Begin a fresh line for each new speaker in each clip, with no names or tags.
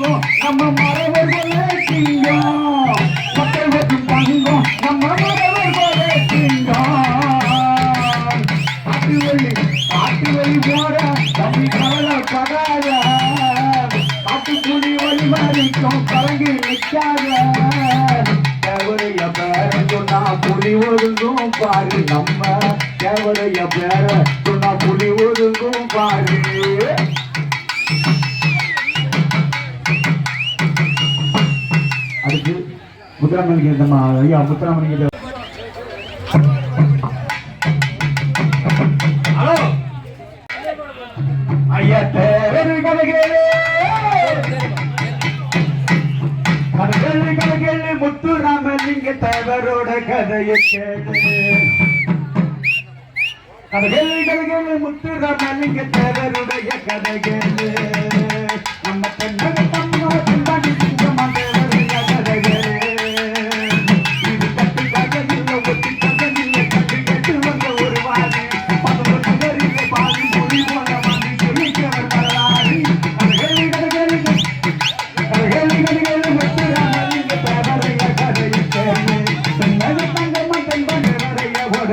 தங்கும் நம்ம மரபர்களே மக்கள் நம்ம மரபர்களே காட்டு வழி காட்டு வழி தம்பி கவலைப்படாத காட்டு வழி மாறிக்கும் கலங்கி நிற்காத. பேர சொன்னா புலி ஒழுங்கும் பாரு நம்ம. பேர சொன்னா புலி பாரு. முத்துராமலிங்க நம்ம ஐயா முத்துராமலிங்க ஐயா தேவரு முத்துராமலிங்க தேவரோட கதையை கேளு. கலகேலு முத்துராமலிங்க தேவருடைய கதை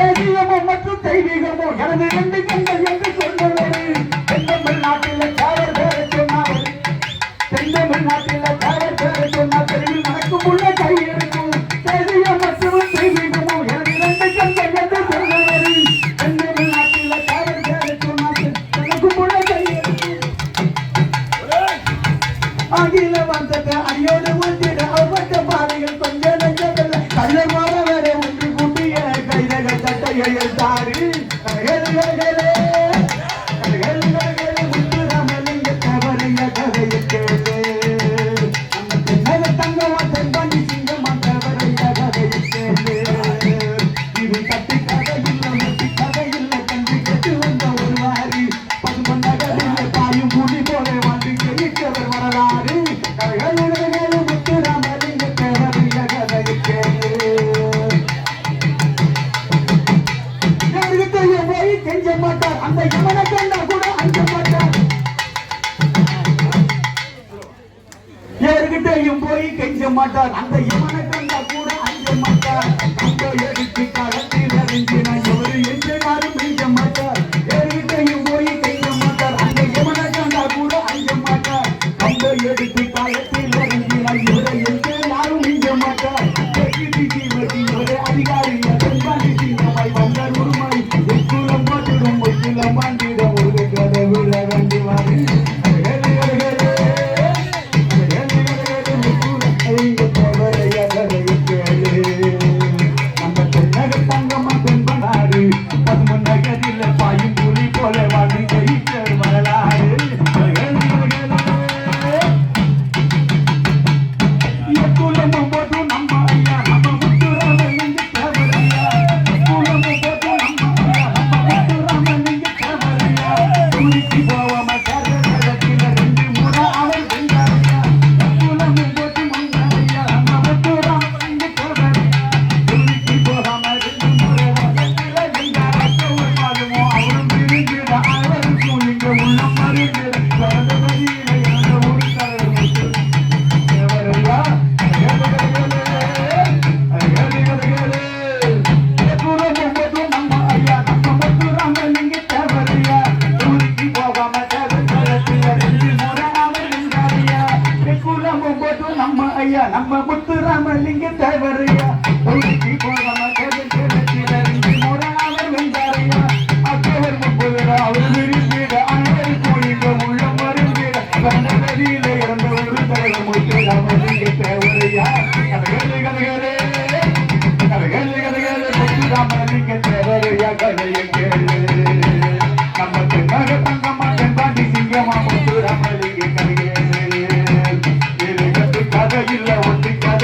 தெய்வீகமோ மற்றும் தெய்வீகமோ எனது ரெண்டு கண்கள் என்று சொன்னவர் தென்னமிழ் நாட்டில் தேவர் பேர சொன்னார் நாட்டில் தேவர் பேர சொன்னார் தெருவில் நடக்கும் உள்ள கை இருக்கும். தெய்வீகம் மற்றும் தெய்வீகமோ எனது ரெண்டு கண்கள் என்று சொன்னவர் தென்னமிழ் நாட்டில் தேவர் பேர சொன்னார் நடக்கும் உள்ள கை இருக்கும். அகில வந்தது அடியோடு கெஞ்ச மாட்டார்? அந்த யமனை கண்டா கூட அஞ்ச மாட்டார். போய் கெஞ்ச மாட்டார். அந்த இவனை கண்டா கூட அஞ்ச மாட்டார். அந்த எடுத்து களத்தில் அறிஞ்சின எவரு என்று யாரும் மிஞ்ச மாட்டார். யாருக்கிட்டையும் போய் கெஞ்ச மாட்டார். அந்த கண்டா கூட அஞ்ச மாட்டார். அந்த எடுத்து மிஞ்ச மாட்டார். அதிகாரி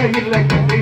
முத்துராமலிங்க